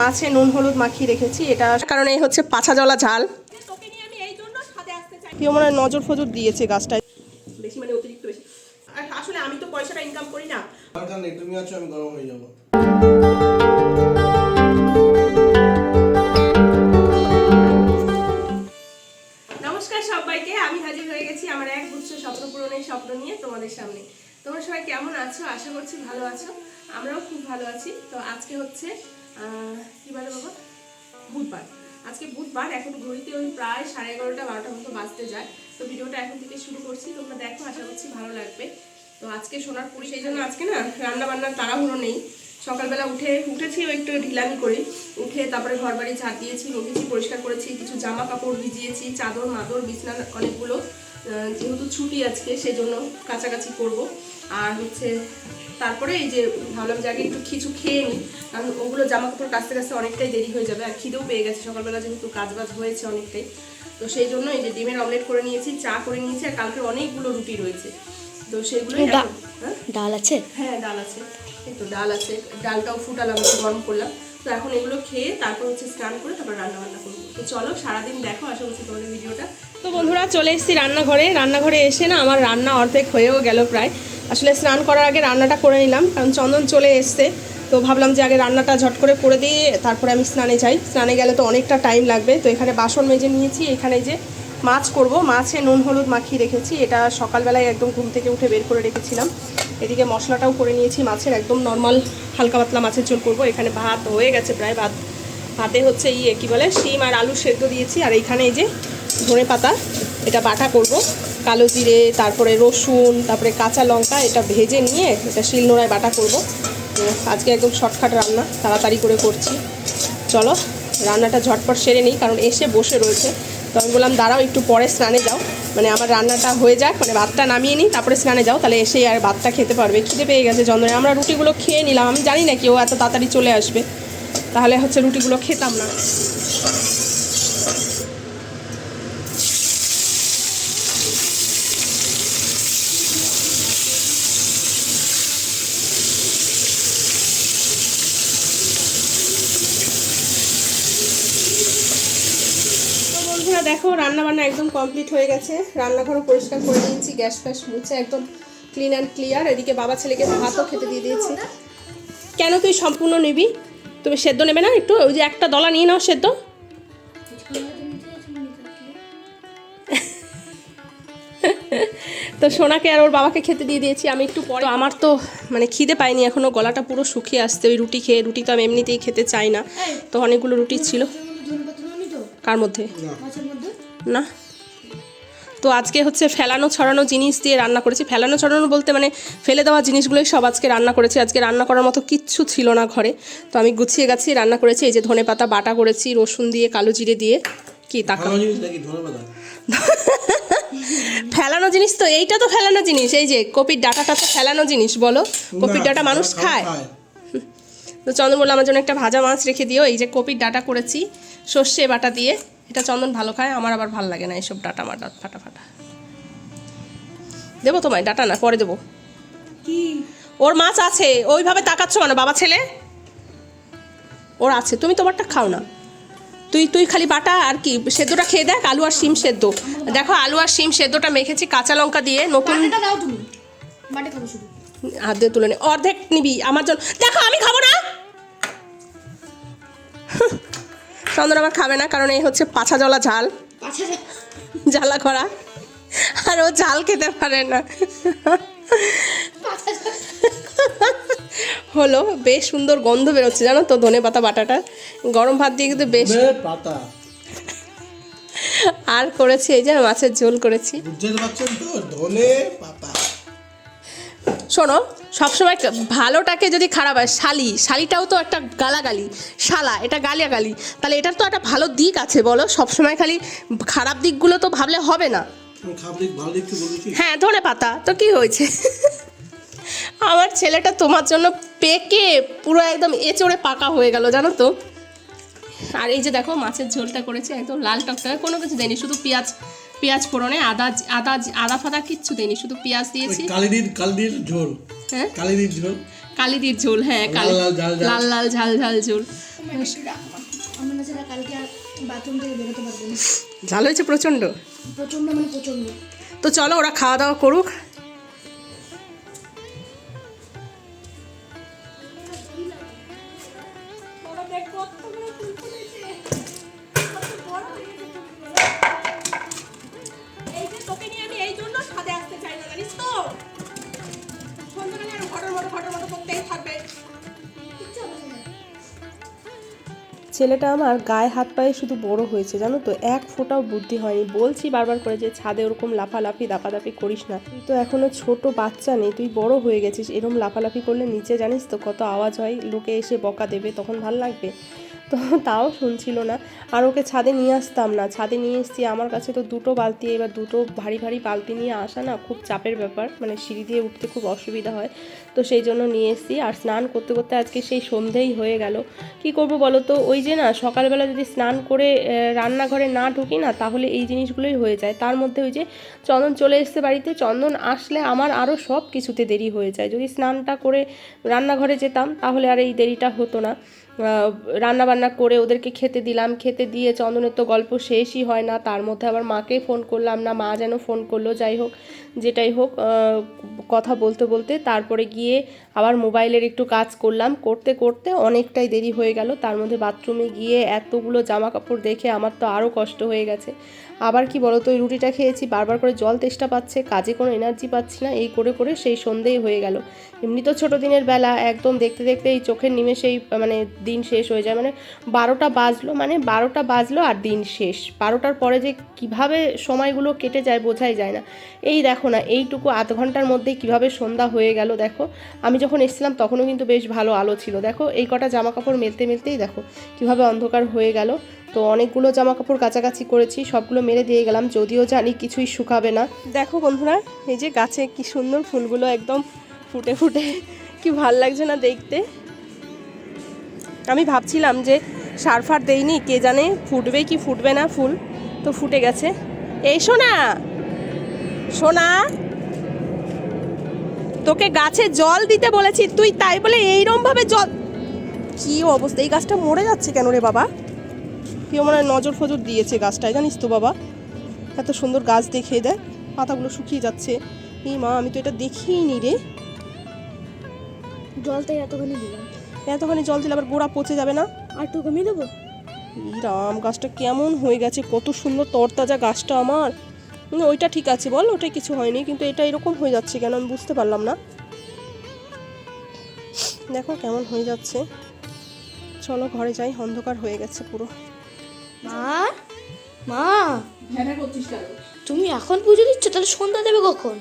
মাছে নুন হলুদ মাখিয়ে রেখেছি। এটা কারণ এই হচ্ছে পাছা জলা ঝাল। কেউ মনে নজর ফজর দিয়েছে গাছটায়। বেশি মানে অতিরিক্ত বেশি। আসলে আমি তো পয়সাটা ইনকাম করি না। তুমি আছো আমি গরম হয়ে যাব। নমস্কার সবাইকে আমি হাজির হয়ে গেছি আমার এক গুচ্ছ স্বপ্ন পূরণের স্বপ্ন নিয়ে তোমাদের সামনে। তোমরা সবাই কেমন আছো? আশা করছি ভালো আছো। আমরাও খুব ভালো আছি। তো আজকে হচ্ছে কি বলে বাবা? বুধবার। আজকে বুধবার, এখন ঘড়িতে ওই প্রায় সাড়ে এগারোটা, বারোটা মতো বাজতে যায়। তো ভিডিওটা এখন থেকে শুরু করছি। তোমরা দেখো, আশা করছি ভালো লাগবে। তো আজকে সোনার পুরি সেই জন্য আজকে না রান্না বান্নার তাড়াহুড়ো নেই। সকালবেলা উঠে, উঠেছি ও একটু ঢিলামি করে। উঠে তারপরে ঘর বাড়ি ঝাঁট দিয়েছি মুখেছি পরিষ্কার করেছি। কিছু জামা কাপড় ভিজিয়েছি, চাদর, মাদর বিছনার অনেকগুলো। যেহেতু ছুটি আজকে সেই জন্য কাছাকাছি করব। আর হচ্ছে তারপরে এই যে ভাবলাম যে আগে একটু কিছু খেয়ে নিই। কারণ ওগুলো জামা কাপড় কাচতে কাচতে অনেকটাই দেরি হয়ে যাবে আর খিদেও পেয়ে গেছে। সকালবেলা যেহেতু কাজ বাজ হয়েছে অনেকটাই। তো সেই জন্য এই যে ডিমের অমলেট করে নিয়েছি চা করে নিয়েছি আর কালকে অনেকগুলো রুটি রয়েছে। তো সেগুলোই ডা- হ্যাঁ? ডাল আছে? হ্যাঁ ডাল আছে। এই তো ডাল আছে। ডালটাও ফুটালাম একটু গরম করলাম। তো এখন এগুলো খেয়ে তারপর হচ্ছে স্নান করে তারপর রান্না বান্না করব। তো চলো সারাদিন দেখো আশা করছি তোমাদের ভিডিওটা। তো বন্ধুরা চলে এসেছি রান্নাঘরে। রান্নাঘরে এসে না আমার রান্না অর্ধেক হয়েও গেল প্রায়। আসলে স্নান করার আগে রান্নাটা করে নিলাম, কারণ চন্দন চলে এসছে। তো ভাবলাম যে আগে রান্নাটা ঝট করে করে দিয়ে তারপরে আমি স্নানে যাই। স্নানে গেলে তো অনেকটা টাইম লাগবে। তো এখানে বাসন মেজে নিয়েছি। এখানে যে মাছ করব, মাছে নুন হলুদ মাখিয়ে রেখেছি। এটা সকালবেলায় একদম ঘুম থেকে উঠে বের করে রেখেছিলাম। এদিকে মশলাটাও করে নিয়েছি। মাছের একদম নর্মাল হালকা পাতলা মাছের ঝোল করব। এখানে ভাত হয়ে গেছে প্রায়। ভাত, ভাতে হচ্ছে ইয়ে কী বলে, শিম আর আলু সেদ্ধ দিয়েছি। আর এইখানে এই যে ধনে পাতা এটা বাটা করব। কালো জিরে, তারপরে রসুন, তারপরে কাঁচা লঙ্কা, এটা ভেজে নিয়ে এটা শিলনোড়ায় বাটা করব। আজকে একদম শর্টকাট রান্না, তাড়াতাড়ি করে করছি। চলো, রান্নাটা ঝটপট সেরে নিই, কারণ এসে বসে রয়েছে। তো আমি বললাম, দাঁড়াও, একটু পরে স্নানে যাও। মানে আমার রান্নাটা হয়ে যাক মানে ভাতটা নামিয়ে নিই, তারপরে স্নানে যাও, তাহলে এসেই আর ভাতটা খেতে পারবে। খিদে পেয়ে গেছে চন্দ্রনে আমরা রুটিগুলো খেয়ে নিলাম। আমি জানি না কেউ এত তাড়াতাড়ি চলে আসবে। তাহলে হচ্ছে রুটিগুলো খেতাম না তো বন্ধুরা দেখো রান্না বান্না একদম কমপ্লিট হয়ে গেছে। রান্নাঘরও পরিষ্কার করে দিয়েছি গ্যাস ফ্যাস মুছে একদম ক্লিন অ্যান্ড ক্লিয়ার এদিকে বাবা ছেলেকে ভাতও খেতে দিয়ে দিয়েছি। কেন তুই সম্পূর্ণ নিবি? তুমি সেদ্ধ নেবে না একটু? ওই যে একটা দলা নিয়ে নাও সেদ্ধ। তো সোনাকে আর ওর বাবাকে খেতে দিয়ে দিয়েছি আমি একটু পরে। আমার তো মানে খিদে পাইনি এখনও গলাটা পুরো শুকিয়ে আসতে ওই রুটি খেয়ে রুটি তো আমি এমনিতেই খেতে চাই না। তো অনেকগুলো রুটি ছিল। কার মধ্যে? না। তো আজকে হচ্ছে ফেলানো ছড়ানো জিনিস দিয়ে রান্না করেছি। ফেলানো ছড়ানো বলতে মানে ফেলে দেওয়া জিনিসগুলোই সব আজকে রান্না করেছি। আজকে রান্না করার মতো কিচ্ছু ছিল না ঘরে। তো আমি গুছিয়ে গাছিয়ে রান্না করেছি। এই যে ধনে পাতা বাটা করেছি রসুন দিয়ে কালো জিরে দিয়ে। কি তাকা ফেলানো জিনিস তো এইটা তো ফেলানো জিনিস। এই যে কপির ডাটাটা তো ফেলানো জিনিস বলো? কপির ডাটা মানুষ খায়। তো চন্দন বলল আমার জন্য একটা ভাজা মাছ রেখে দিও। এই যে কপির ডাটা করেছি। সর্ষে বাটা দিয়ে। এটা চন্দন ভালো খায় আমার আবার ভালো লাগে না এইসব ডাটা মাটা ফাটা ফাটা। দেবো তোমায় ডাটা না পরে দেবো। ওর মাছ আছে ওইভাবে তাকাচ্ছ মানে বাবা ছেলে? ওর আছে তুমি তোমারটা খাও না। তুই তুই খালি বাটা আর কি সেদ্ধটা খেয়ে দেখ আলু আর শিম সেদ্ধ। দেখো আলু আর শিম সেদ্ধটা মেখেছি কাঁচা লঙ্কা দিয়ে নতুন হাত দিয়ে তুলে নে অর্ধেক নিবি আমার জন্য দেখো আমি খাব না? চন্দন আবার খাবে না কারণ এই হচ্ছে পাছা জলা ঝাল। আচ্ছা জ্বালা করা। আর ও ঝাল খেতে পারে না। হলো বেশ সুন্দর গন্ধ বেরোচ্ছে জানো তো ধনে পাতা বাটাটা। গরম ভাত দিয়ে কিন্তু বেশ পাতা। আর করেছি এই যে মাছের ঝোল করেছি। বুঝতে পারছেন তো? ধনে পাতা। শোনো সবসময় ভালোটাকে যদি খারাপ হয় শালি শালিটাও তো একটা গালাগালি শালা এটা গালিয়াগালি। তাহলে এটার তো একটা ভালো দিক আছে বলো? সবসময় খালি খারাপ দিকগুলো তো ভাবলে হবে না। হ্যাঁ ধনে পাতা তো কি হয়েছে? আমার ছেলেটা তোমার জন্য পেকে পুরো একদম এচড়ে পাকা হয়ে গেল জানো তো? আর এই যে দেখো মাছের ঝোলটা করেছে একদম লাল টকটকে কোনো কিছু দেয়নি শুধু পেঁয়াজ পেঁয়াজ ফোড়নে আদা আদা আদা ফাদা কিচ্ছু দেয়নি শুধু পেঁয়াজ দিয়েছি। কালিদির কালিদির ঝোল। হ্যাঁ? কালিদির ঝোল। কালিদির ঝোল হ্যাঁ কালি লাল লাল ঝাল ঝাল। ঝাল। ঝাল হয়েছে প্রচণ্ড প্রচণ্ড মানে প্রচণ্ড তো চলো ওরা খাওয়া দাওয়া করুক। ছেলেটা আমার গায়ে হাত পায়ে শুধু বড় হয়েছে, জানো তো? এক ফোঁটাও বুদ্ধি হয়নি। বলছি বারবার করে যে, ছাদে ওরকম লাফালাফি, দাপাদাপি করিস না। তুই তো এখনও ছোট বাচ্চা নেই, তুই বড় হয়ে গেছিস। এরকম লাফালাফি করলে নিচে জানিস তো কত আওয়াজ হয়? লোকে এসে বকা দেবে, তখন ভালো লাগবে। তো তাও শুনছিল না। আর ওকে ছাদে নিয়ে আসতাম না। ছাদে নিয়ে এসছি, আমার কাছে তো দুটো বালতি, এবার দুটো ভারী ভারী বালতি নিয়ে আসা না খুব চাপের ব্যাপার মানে সিঁড়ি দিয়ে উঠতে খুব অসুবিধা হয়। তো সেই জন্য নিয়ে এসছি। আর স্নান করতে করতে আজকে সেই সন্ধেই হয়ে গেল। কি করব বলো তো ওই যে না, সকালবেলা যদি স্নান করে রান্নাঘরে না ঢুকি না, তাহলে এই জিনিসগুলোই হয়ে যায়। তার মধ্যে ওই যে চন্দন চলে এসছে বাড়িতে, চন্দন আসলে আমার আরও সব কিছুতে দেরি হয়ে যায়। যদি স্নানটা করে রান্নাঘরে যেতাম, তাহলে আর এই দেরিটা হতো না। রান্না বান্না করে ওদেরকে খেতে দিলাম। খেতে দিয়ে চন্দনের তো গল্প শেষই হয় না। তার মধ্যে আবার মাকে ফোন করলাম না, মা যেন ফোন করল। যাই হোক, যেটাই হোক কথা বলতে বলতে তারপরে গিয়ে আবার মোবাইলের একটু কাজ করলাম। করতে করতে অনেকটাই দেরি হয়ে গেল। তার মধ্যে বাথরুমে গিয়ে এতগুলো জামা কাপড় দেখে আমার তো আরও কষ্ট হয়ে গেছে। আবার কি বলো তো ওই রুটিটা খেয়েছি, বারবার করে জল তেষ্টা পাচ্ছে, কাজে কোনো এনার্জি পাচ্ছি না, এই করে করে সেই সন্ধেই হয়ে গেল। এমনি তো ছোটো দিনের বেলা, একদম দেখতে দেখতে এই চোখের নিমেষেই মানে দিন শেষ হয়ে যায়। মানে বারোটা বাজলো মানে বারোটা বাজলো আর দিন শেষ। বারোটার পরে যে কীভাবে সময়গুলো কেটে যায় বোঝাই যায় না। এই দেখো না, এইটুকু আধ ঘণ্টার মধ্যেই কীভাবে সন্ধ্যা হয়ে গেল দেখো। আমি যখন এসেছিলাম, তখনও কিন্তু বেশ ভালো আলো ছিল। দেখো, এই কটা জামা কাপড় মেলতে মেলতেই দেখো, কীভাবে অন্ধকার হয়ে গেল। তো অনেকগুলো জামা কাপড় কাছাকাছি করেছি, সবগুলো মেরে দিয়ে গেলাম। যদিও জানি কিছুই শুকাবে না। দেখো বন্ধুরা, এই যে গাছে কি সুন্দর ফুলগুলো একদম ফুটে ফুটে, কি ভালো লাগছে না দেখতে। আমি ভাবছিলাম যে সার ফার দেইনি, কে জানে ফুটবে কি ফুটবে না ফুল। তো ফুটে গেছে। এই শোনা সোনা! তোকে গাছে জল দিতে বলেছি তুই তাই বলে এইরকম ভাবে জল কি অবস্থা? এই গাছটা মরে যাচ্ছে কেন রে বাবা? কেউ মনে হয় নজর ফজর দিয়েছে গাছটায় জানিস তো বাবা? এত সুন্দর গাছ দেখিয়ে দেয় পাতাগুলো শুকিয়ে যাচ্ছে। এই মা আমি তো এটা দেখিনি রে। জলটাই এতখানি দিলাম। এতখানি জল দিলে আবার গোড়া পচে যাবে না? আর একটু কমিয়ে দেবো? এই রাম গাছটা কেমন হয়ে গেছে কত সুন্দর তরতাজা গাছটা আমার। ওইটা ঠিক আছে বল ওটা কিছু হয়নি কিন্তু এটা এরকম হয়ে যাচ্ছে কেন আমি বুঝতে পারলাম না। দেখো কেমন হয়ে যাচ্ছে। চলো ঘরে যাই অন্ধকার হয়ে গেছে পুরো। মা মা তুমি এখন পুজো দিচ্ছ? তাহলে সন্ধ্যা দেবে কখন?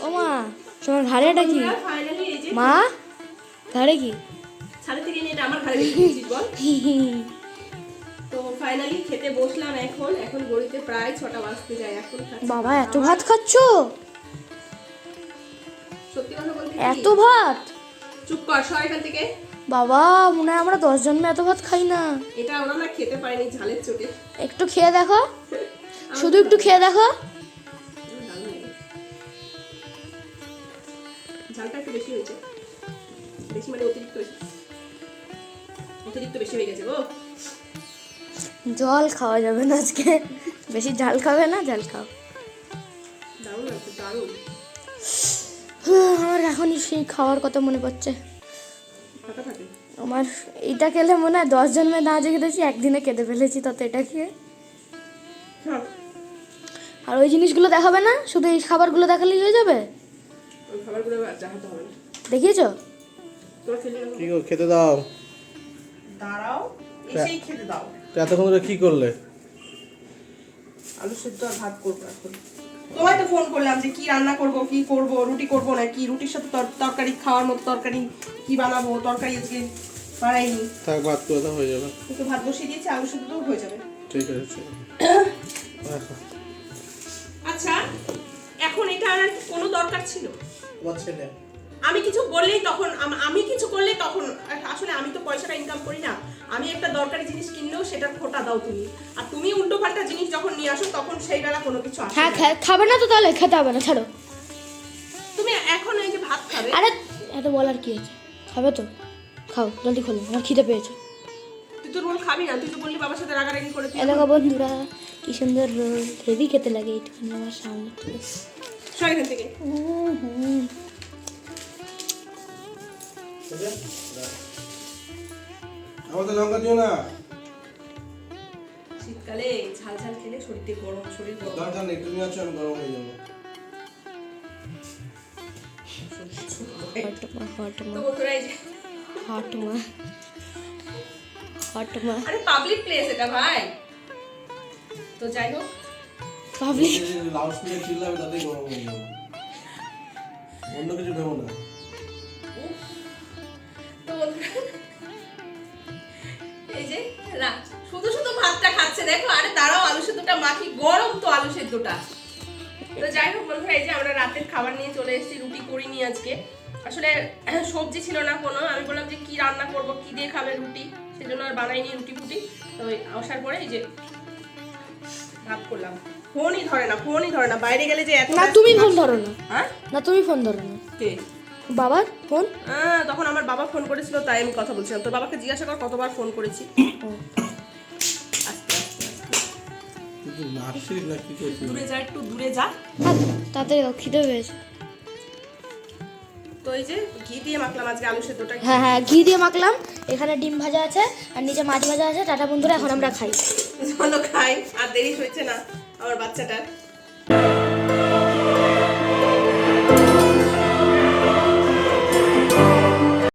ও মা তোমার ঘাড়েটা কি? ফাইনালি এই যে মা ঘাড়ে কি? ছাদে থেকে নিয়ে আমার দিয়েছিস বল। তো ফাইনালি খেতে বসলাম এখন। এখন গড়িতে প্রায় ছটা বাজতে যায় এখন বাবা এত ভাত খাচ্ছ? সত্যি কথা বলতে এত ভাত? চুপ কর সর এখান থেকে। বাবা মনে হয় আমরা দশ জন্মে এত ভাত খাই না। এটা ওরা না খেতে পারেনি ঝালের চোটে। একটু খেয়ে দেখো। শুধু একটু খেয়ে দেখো। জল খাওয়া যাবে না আজকে। বেশি ঝাল খাবে না ঝাল খাও। আমার এখনই সেই খাওয়ার কথা মনে পড়ছে। আমার এইটা খেলে মনে হয় দশ জন্মে না জেগে দিয়েছি একদিনে কেঁদে ফেলেছি তত এটা খেয়ে। আর ওই জিনিসগুলো দেখাবে না? শুধু এই খাবারগুলো দেখালেই হয়ে যাবে? দেখিয়েছো? খেতে দাও। দাঁড়াও খেতে দাও। তো এতক্ষণ ধরে কি করলে? আলু সেদ্ধ আর ভাত করব এখন। তোমায় তো ফোন করলাম যে কি রান্না করব কি করব রুটি করব না কি রুটির সাথে তর- তরকারি খাওয়ার মতো তরকারি কি বানাবো? তরকারি আজকে বানাইনি। থাক ভাত করে দাও হয়ে যাবে। একটু ভাত বসিয়ে দিয়েছি আলু সেদ্ধ হয়ে যাবে। ঠিক আছে। আচ্ছা এখন এটা আর কোনো দরকার ছিল? তোমার ছেলে। আমি কিছু বললেই তখন আমি কিছু করলে তখন আসলে আমি তো পয়সাটা ইনকাম করি না। আমি একটা দরকারি জিনিস কিনলেও সেটা খোটা দাও তুমি। আর তুমি উল্টো পাল্টা জিনিস যখন নিয়ে আসো তখন সেই বেলা কোনো কিছু আসে হ্যাঁ খাবে না তো তাহলে খেতে হবে না ছাড়ো। তুমি এখন এই যে ভাত খাবে। আরে এত বলার কি আছে? খাবে তো। খাও জলদি খোলো আমার খিদে পেয়েছে। তুই তো রোল খাবি না? তুই তো বললি বাবার সাথে রাগারাগি করে তুই এলাকা বন্ধুরা কি সুন্দর রোল। হেভি খেতে লাগে এইটুখানি আমার সামনে। সর এখান থেকে। উম হুম। আমাদের লঙ্কা দিও না। শীতকালে ঝাল ঝাল খেলে শরীরতে গরম শরীর গরম। দরকার নেই তুমি আছো আমি গরম হয়ে যাব। আরে পাবলিক প্লেস এটা ভাই। তো যাই হোক। পাবলিক লাউড স্পিকার চিল্লাবে তাতেই গরম হয়ে যাব। অন্য কিছু ভেবো না। বন্ধুরা এই যে রা শুধু শুধু ভাতটা খাচ্ছে দেখো আরে দাঁড়াও আলু সেদ্ধটা মাখি গরম তো আলু সেদ্ধটা। তো যাই হোক বন্ধুরা এই যে আমরা রাতের খাবার নিয়ে চলে এসেছি রুটি করিনি আজকে। আসলে সবজি ছিল না কোনো আমি বললাম যে কি রান্না করব কি দিয়ে খাবে রুটি? সেজন্য আর বানাইনি রুটি ফুটি। তো ওই আসার পরে এই যে ভাত করলাম। ফোনই ধরে না ফোনই ধরে না বাইরে গেলে যে এত না তুমি ফোন ধরো না। হ্যাঁ? না তুমি ফোন ধরো না। কে? বাবার ফোন? আহ, তখন আমার বাবা ফোন করেছিল তাই আমি কথা বলছিলাম। তোর বাবাকে জিজ্ঞাসা কর কতবার ফোন করেছি। দূরে যা একটু দূরে যা। তাড়াতাড়ি খিদে পেয়েছে। তো এই যে ঘি দিয়ে মাখলাম আজকে আলু সেদ্ধটা। হ্যাঁ হ্যাঁ ঘি দিয়ে মাখলাম। এখানে ডিম ভাজা আছে আর নিচে মাছ ভাজা আছে। টাটা বন্ধুরা এখন আমরা খাই। চলো খাই আর দেরি হয়েছে না আমার বাচ্চাটার।